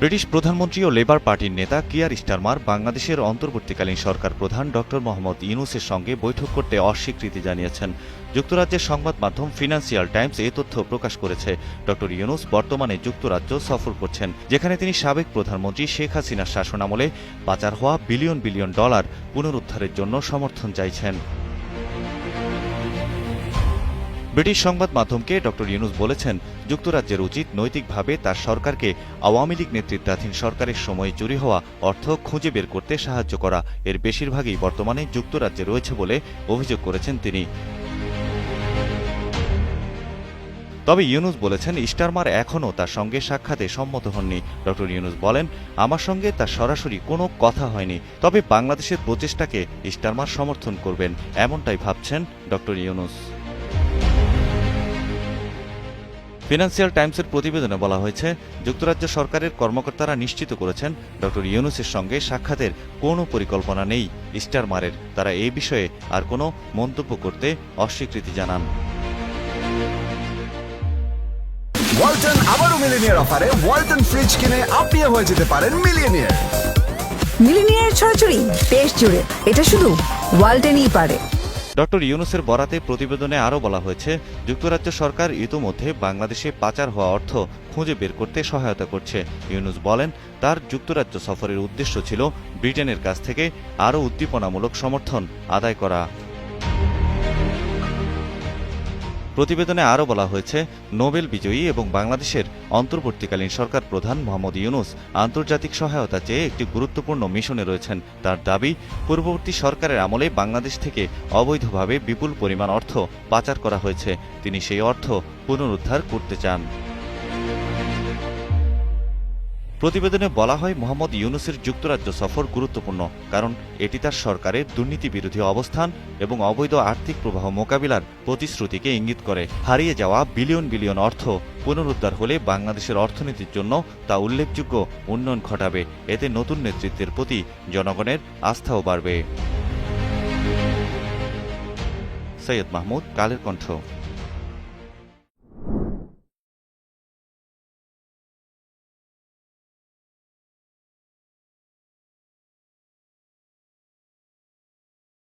British প্রধানমন্ত্রী ও labour পার্টির নেতা কিয়ার স্টারমার বাংলাদেশের অন্তর্বর্তীকালীন সরকার প্রধান ড. মোহাম্মদ ইউনুসের সঙ্গে বৈঠক করতে অস্বীকৃতি জানিয়েছেন। যুক্তরাজ্যের সংবাদ মাধ্যম ফিনান্সিয়াল টাইমস এ তথ্য প্রকাশ করেছে। ড. ইউনুস বর্তমানে যুক্তরাজ্য সফর করছেন, যেখানে তিনি সাবেক প্রধানমন্ত্রী শেখ হাসিনার শাসনামলে পাচার হওয়া বিলিয়ন বিলিয়ন ডলার পুনরুদ্ধারের জন্য সমর্থন চাইছেন। ব্রিটিশ সংবাদ মাধ্যমকে ড. ইউনুস বলেছেন, যুক্তরাজ্যের উচিত নৈতিকভাবে তার সরকারকে আওয়ামী লীগ নেতৃত্বাধীন সরকারের সময় চুরি হওয়া অর্থ খুঁজে বের করতে সাহায্য করা এর বেশিরভাগই বর্তমানে যুক্তরাজ্যে রয়েছে বলে অভিযোগ করেছেন তিনি। তবে ইউনুস বলেছেন, স্টারমার এখনও তার সঙ্গে সাক্ষাতে সম্মত হননি। ড. ইউনুস বলেন, আমার সঙ্গে তার সরাসরি কোনো কথা হয়নি, তবে বাংলাদেশের প্রচেষ্টাকে স্টারমার সমর্থন করবেন। এমনটাই ভাবছেন ড. ইউনুস। ফিনান্সিয়াল টাইমসের প্রতিবেদনে বলা হয়েছে যুক্তরাজ্য সরকারের কর্মকর্তারা নিশ্চিত করেছেন ড. ইউনুসের সঙ্গে সাক্ষাতের কোনো পরিকল্পনা নেই। স্টারমারের তারা এই বিষয়ে আর কোনো মন্তব্য করতে অস্বীকৃতি জানান। ওয়ালটন আবারও মিলিনিয়ার অফারে ওয়ালটন ফ্রিজ কিনে আপনিও হয়ে যেতে পারেন মিলিয়নিয়ার মিলিনিয়ার ছড়াছড়ি দেশ জুড়ে। এটা শুধু ওয়ালটেনই পারে। ডক্টর ইউনুসের বরাতে প্রতিবেদনে আরও বলা হয়েছে, যুক্তরাজ্য সরকার ইতোমধ্যে বাংলাদেশে পাচার হওয়া অর্থ খুঁজে বের করতে সহায়তা করছে। ইউনুস বলেন, তার যুক্তরাজ্য সফরের উদ্দেশ্য ছিল ব্রিটেনের কাছ থেকে আরও উদ্দীপনামূলক সমর্থন আদায় করা। প্রতিবেদনে আরও বলা হয়েছে, নোবেল বিজয়ী এবং বাংলাদেশের অন্তর্বর্তীকালীন সরকার প্রধান মোহাম্মদ ইউনুস আন্তর্জাতিক সহায়তা চেয়ে একটি গুরুত্বপূর্ণ মিশনে রয়েছেন। তার দাবি, পূর্ববর্তী সরকারের আমলে বাংলাদেশ থেকে অবৈধভাবে বিপুল পরিমাণ অর্থ পাচার করা হয়েছে। তিনি সেই অর্থ পুনরুদ্ধার করতে চান। প্রতিবেদনে বলা হয়, মোহাম্মদ ইউনুসের যুক্তরাজ্য সফর গুরুত্বপূর্ণ, কারণ এটি তার সরকারের দুর্নীতি বিরোধী অবস্থান এবং অবৈধ আর্থিক প্রবাহ মোকাবিলার প্রতিশ্রুতিকে ইঙ্গিত করে। হারিয়ে যাওয়া বিলিয়ন বিলিয়ন অর্থ পুনরুদ্ধার হলে বাংলাদেশের অর্থনীতির জন্য তা উল্লেখযোগ্য উন্নয়ন ঘটাবে। এতে নতুন নেতৃত্বের প্রতি জনগণের আস্থাও বাড়বে। সৈয়দ মাহমুদ, কালের কণ্ঠ।